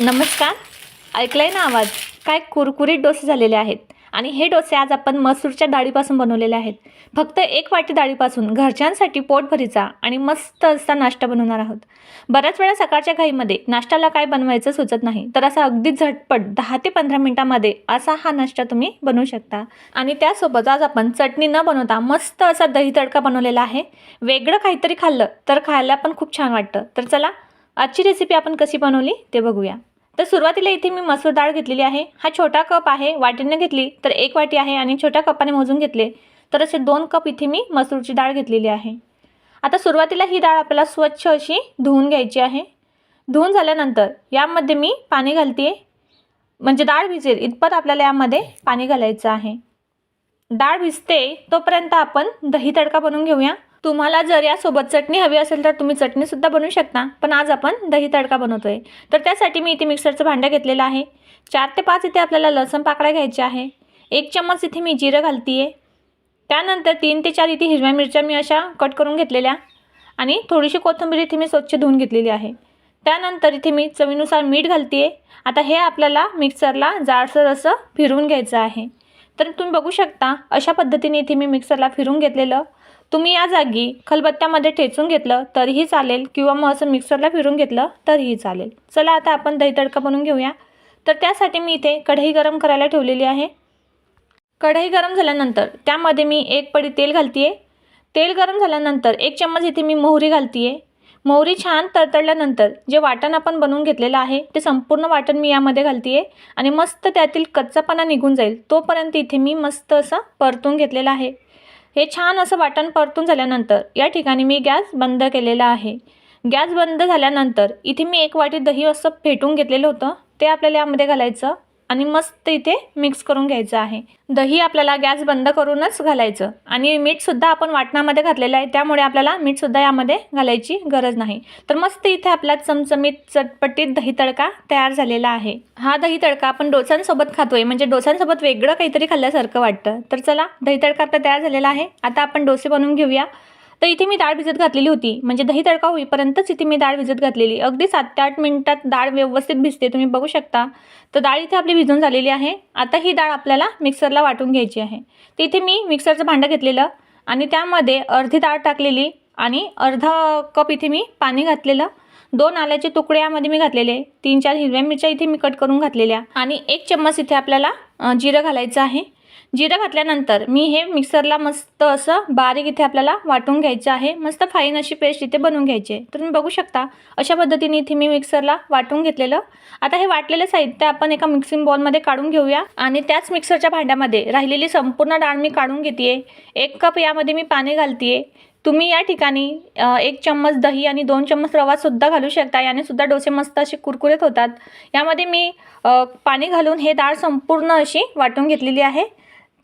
नमस्कार. ऐकलाय ना आवाज? काय कुरकुरीत डोसे झालेले आहेत. आणि हे डोसे आज आपण मसूरच्या डाळीपासून बनवलेले आहेत. फक्त एक वाटी डाळीपासून घरच्यांसाठी पोटभरीचा आणि मस्त असा नाश्ता बनवणार आहोत. बऱ्याच वेळा सकाळच्या घाईमध्ये नाश्त्याला काय बनवायचं सुचत नाही तर असा अगदी झटपट दहा ते पंधरा मिनटामध्ये असा हा नाश्ता तुम्ही बनवू शकता. आणि त्यासोबत आज आपण चटणी न बनवता मस्त असा दही तडका बनवलेला आहे. वेगळं काहीतरी खाल्लं तर खायला पण खूप छान वाटतं. तर चला आजची रेसिपी आपण कशी बनवली ते बघूया. तर सुरुवातीला इथे मी मसूर डाळ घेतलेली आहे. हा छोटा कप आहे. वाटीने घेतली तर एक वाटी आहे आणि छोट्या कपाने मोजून घेतले तर असे दोन कप इथे मी मसूरची डाळ घेतलेली आहे. आता सुरुवातीला ही डाळ आपल्याला स्वच्छ अशी धुवून घ्यायची आहे. धुवून झाल्यानंतर यामध्ये मी पाणी घालते म्हणजे डाळ भिजेल इतपत आपल्याला यामध्ये पाणी घालायचं आहे. डाळ भिजते तोपर्यंत आपण दही तडका बनवून घेऊया. तुम्हाला जर यासोबत चटणी हवी असेल तर तुम्ही चटणीसुद्धा बनवू शकता पण आज आपण दही तडका बनवतोय. तर त्यासाठी मी इथे मिक्सरचं भांडं घेतलेलं आहे. चार ते पाच इथे आपल्याला लसण पाकळ्या घ्यायच्या आहे. एक चम्मच इथे मी जिरं घालते आहे त्यानंतर तीन ते चार इथे हिरव्या मिरच्या मी अशा कट करून घेतलेल्या आणि थोडीशी कोथिंबीर इथे मी स्वच्छ धुवून घेतलेली आहे. त्यानंतर इथे मी चवीनुसार मीठ घालते आहे आता हे आपल्याला मिक्सरला जाडसर असं फिरवून घ्यायचं आहे. तर तुम्ही बघू शकता अशा पद्धतीने इथे मी मिक्सरला फिरून घेतलेलं. तुम्ही या जागी खलबत्त्यामध्ये ठेचून घेतलं तरीही चालेल किंवा मग असं मिक्सरला फिरून घेतलं तरीही चालेल. चला आता आपण दही तडका बनवून घेऊया. तर त्यासाठी मी इथे कढई गरम करायला ठेवलेली आहे. कढई गरम झाल्यानंतर त्यामध्ये मी एक पडी तेल घालते आहे तेल गरम झाल्यानंतर एक चम्मच इथे मी मोहरी घालते आहे मोहरी छान तडतडल्यानंतर जे वाटण आपण बनवून घेतलेलं आहे ते संपूर्ण वाटण मी यामध्ये घालते आहे आणि मस्त त्यातील कच्चापणा निघून जाईल तोपर्यंत इथे मी मस्त असं परतून घेतलेलं आहे. हे छान असं वाटण परतून झाल्यानंतर या ठिकाणी मी गॅस बंद केलेला आहे. गॅस बंद झाल्यानंतर इथे मी एक वाटी दही असं फेटून घेतलेलं होतं. ते आपल्याला यामध्ये घालायचं. आणि मस्त इथे मिक्स करून घ्यायचं आहे. दही आपल्याला गॅस बंद करूनच घालायचं. आणि मीठसुद्धा आपण वाटणामध्ये घातलेलं आहे. त्यामुळे आपल्याला मीठसुद्धा यामध्ये घालायची गरज नाही. तर मस्त इथे आपला चमचमीत चटपटीत दही तडका तयार झालेला आहे. हा दही तडका आपण डोसांसोबत खातोय. म्हणजे डोसांसोबत वेगळं काहीतरी खाल्ल्यासारखं वाटतं. तर चला दही तडका आपला तयार झालेला आहे. आता आपण डोसे बनवून घेऊया. तर इथे मी डाळ भिजत घातलेली होती. म्हणजे दही तडका होईपर्यंतच इथे मी डाळ भिजत घातलेली. अगदी सात ते आठ मिनिटात डाळ व्यवस्थित भिजते. तुम्ही बघू शकता. तर डाळ इथे आपली भिजून झालेली आहे. आता ही डाळ आपल्याला मिक्सरला वाटून घ्यायची आहे. तर इथे मी मिक्सरचं भांडं घेतलेलं आणि त्यामध्ये अर्धी डाळ टाकलेली आणि अर्धा कप इथे मी पाणी घातलेलं. दोन आल्याचे तुकडे यामध्ये मी घातलेले. तीन चार हिरव्या मिरच्या इथे मी कट करून घातलेल्या. आणि एक चम्मच इथे आपल्याला जिरं घालायचं आहे. जिरं घातल्यानंतर मी हे मिक्सरला मस्त असं बारीक इथे आपल्याला वाटून घ्यायचं आहे. मस्त फाईन अशी पेस्ट इथे बनवून घ्यायची आहे. तुम्ही बघू शकता अशा पद्धतीने इथे मी मिक्सरला वाटून घेतलेलं. आता हे वाटलेलं साहित्य आपण एका मिक्सिंग बॉलमध्ये काढून घेऊया. आणि त्याच मिक्सरच्या भांड्यामध्ये राहिलेली संपूर्ण डाळ मी काढून घेते एक कप यामध्ये मी पाणी घालते तुम्ही या ठिकाणी एक चम्मच दही आणि दोन चम्मच रवासुद्धा घालू शकता. याने सुद्धा डोसे मस्त असे कुरकुरीत होतात. यामध्ये मी पाणी घालून हे डाळ संपूर्ण अशी वाटून घेतलेली आहे.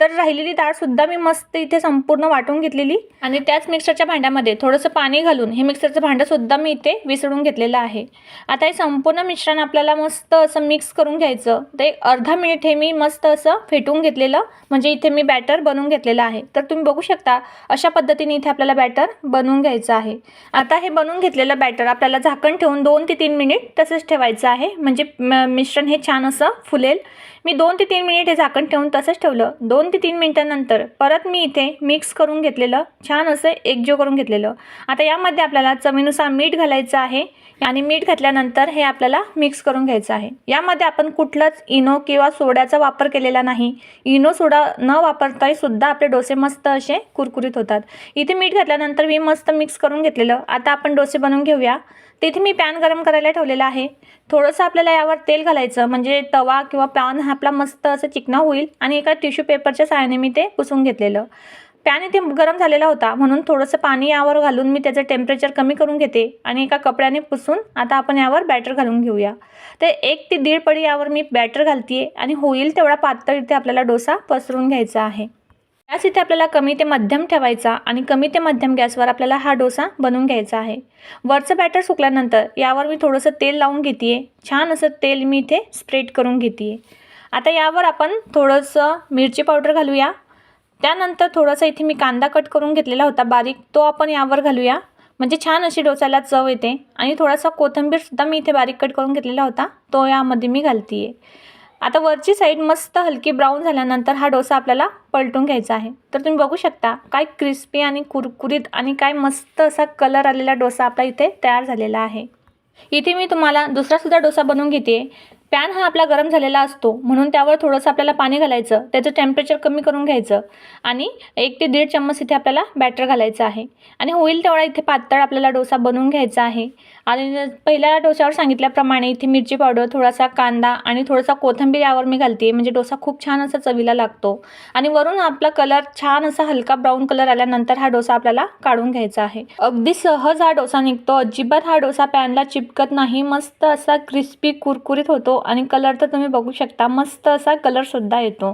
तर राहिलेली डाळसुद्धा मी मस्त इथे संपूर्ण वाटून घेतलेली. आणि त्याच मिक्सरच्या भांड्यामध्ये थोडंसं पाणी घालून हे मिक्सरचं भांडंसुद्धा मी इथे विसळून घेतलेलं आहे. आता हे संपूर्ण मिश्रण आपल्याला मस्त असं मिक्स करून घ्यायचं. ते अर्धा मिनिट हे मी मस्त असं फेटून घेतलेलं. म्हणजे इथे मी बॅटर बनवून घेतलेलं आहे. तर तुम्ही बघू शकता अशा पद्धतीने इथे आपल्याला बॅटर बनवून घ्यायचं आहे. आता हे बनवून घेतलेलं बॅटर आपल्याला झाकण ठेवून दोन ते तीन मिनिट तसंच ठेवायचं आहे. म्हणजे म- मिश्रण हे छान असं फुलेल. मी दोन ते तीन मिनिट हे झाकण ठेवून तसंच ठेवलं. दोन ते तीन मिनटानंतर परत मी इथे मिक्स करून घेतलेलं छान असं एकजीव करून घेतलेलं. आता यामध्ये आपल्याला चवीनुसार मीठ घालायचं आहे आणि मीठ घातल्यानंतर हे आपल्याला मिक्स करून घ्यायचं आहे. यामध्ये आपण कुठलंच इनो किंवा सोड्याचा वापर केलेला नाही. इनो सोडा न वापरताही सुद्धा आपले डोसे मस्त असे कुरकुरीत होतात. इथे मीठ घातल्यानंतर मी मस्त मिक्स करून घेतलेलं. आता आपण डोसे बनवून घेऊया. तिथे मी पॅन गरम करायला ठेवलेला आहे. थोडंसं आपल्याला यावर तेल घालायचं म्हणजे तवा किंवा पॅन हा आपला मस्त असं चिकना होईल आणि एका टिश्यू पेपरच्या सहाय्याने मी ते पुसून घेतलेलं. पॅन इथे गरम झालेला होता म्हणून थोडंसं पाणी यावर घालून मी त्याचं टेम्परेचर कमी करून घेते आणि एका कपड्याने पुसून आता आपण यावर बॅटर घालून घेऊया. तर एक ते दीड पडी यावर मी बॅटर घालते आणि होईल तेवढा पातळ इथे आपल्याला डोसा पसरून घ्यायचा आहे. गॅस इथे आपल्याला कमी ते मध्यम ठेवायचा आणि कमी ते मध्यम गॅसवर आपल्याला हा डोसा बनवून घ्यायचा आहे. वरचं बॅटर सुकल्यानंतर यावर मी थोडंसं तेल लावून घेते छान असं तेल मी इथे स्प्रेड करून घेते आता यावर आपण थोडंसं मिरची पावडर घालूया. त्यानंतर थोडासा इथे मी कांदा कट करून घेतलेला होता बारीक तो आपण यावर घालूया. म्हणजे छान अशी डोसाला चव येते. आणि थोडासा कोथिंबीरसुद्धा मी इथे बारीक कट करून घेतलेला होता तो यामध्ये मी घालते आहे आता वरची साईड मस्त हलकी ब्राऊन झाल्यानंतर हा डोसा आपल्याला पलटून घ्यायचा आहे. तर तुम्ही बघू शकता काय क्रिस्पी आणि कुरकुरीत आणि काय मस्त असा कलर आलेला डोसा आपला इथे तयार झालेला आहे. इथे मी तुम्हाला दुसरासुद्धा डोसा बनवून घेते. पॅन हा आपला गरम झालेला असतो. म्हणून त्यावर थोडंसं आपल्याला पाणी घालायचं. त्याचं टेम्परेचर कमी करून घ्यायचं. आणि एक ते दीड चम्मच इथे आपल्याला बॅटर घालायचं आहे. आणि होईल तेवढा इथे पातळ आपल्याला डोसा बनवून घ्यायचा आहे. आणि पहिल्या डोसावर सांगितल्याप्रमाणे इथे मिरची पावडर थोडासा कांदा आणि थोडासा कोथिंबीर यावर मी घालते म्हणजे डोसा खूप छान असा चवीला लागतो. आणि वरून आपला कलर छान असा हलका ब्राऊन कलर आल्यानंतर हा डोसा आपल्याला काढून घ्यायचा आहे. अगदी सहज हा डोसा निघतो. अजिबात हा डोसा पॅनला चिपकत नाही. मस्त असा क्रिस्पी कुरकुरीत होतो. आणि कलर तर तुम्ही बघू शकता. मस्त असा कलरसुद्धा येतो.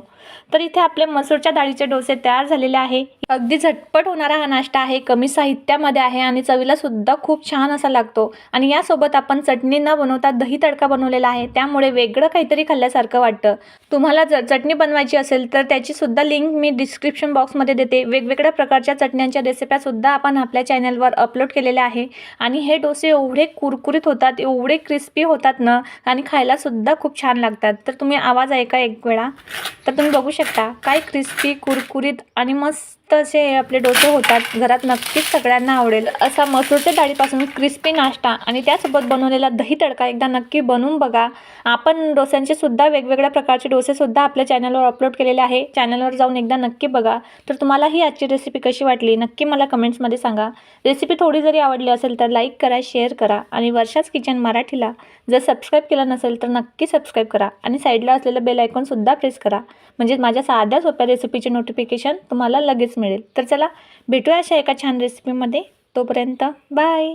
तर इथे आपले मसूरच्या डाळीचे डोसे तयार झालेले आहे. अगदी झटपट होणारा हा नाश्ता आहे कमी साहित्यामध्ये आहे आणि चवीला सुद्धा खूप छान असा लागतो. आणि यासोबत आपण चटणी न बनवता दही तडका बनवलेला आहे त्यामुळे वेगळं काहीतरी खाल्ल्यासारखं वाटतं. तुम्हाला जर चटणी बनवायची असेल तर त्याची सुद्धा लिंक मी डिस्क्रिप्शन बॉक्समध्ये देते. वेगवेगळ्या प्रकारच्या चटण्यांच्या रेसिप्यासुद्धा आपण आपल्या चॅनलवर अपलोड केलेल्या आहे. आणि हे डोसे एवढे कुरकुरीत होतात एवढे क्रिस्पी होतात ना आणि खायलासुद्धा खूप छान लागतात. तर तुम्ही आवाज ऐका एक वेळा. तर तुम्ही बघू शकता काय क्रिस्पी कुरकुरीत आणि मस्त असे हे आपले डोसे होतात घरात नक्कीच सगळ्यांना आवडेल. असा मसूरच्या डाळीपासून क्रिस्पी नाश्ता आणि त्यासोबत बनवलेला दही तडका एकदा नक्की बनवून बघा. आपण डोस्यांचे सुद्धा वेगवेगळ्या प्रकारचे डोसेसुद्धा आपल्या चॅनलवर अपलोड केलेले आहे. चॅनलवर जाऊन एकदा नक्की बघा. तर तुम्हाला ही आजची रेसिपी कशी वाटली नक्की मला कमेंट्समध्ये सांगा. रेसिपी थोडी जरी आवडली असेल तर लाईक करा शेअर करा आणि वर्षाच किचन मराठीला जर सबस्क्राईब केलं नसेल तर नक्की सबस्क्राईब करा आणि साईडला असलेलं बेल आयकॉनसुद्धा प्रेस करा. म्हणजे माझ्या साध्या सोप्या रेसिपीचे नोटिफिकेशन तुम्हाला लगेच मिळेल. मिळेल. तर चला भेटूया अशा एका छान रेसिपीमध्ये तोपर्यंत बाय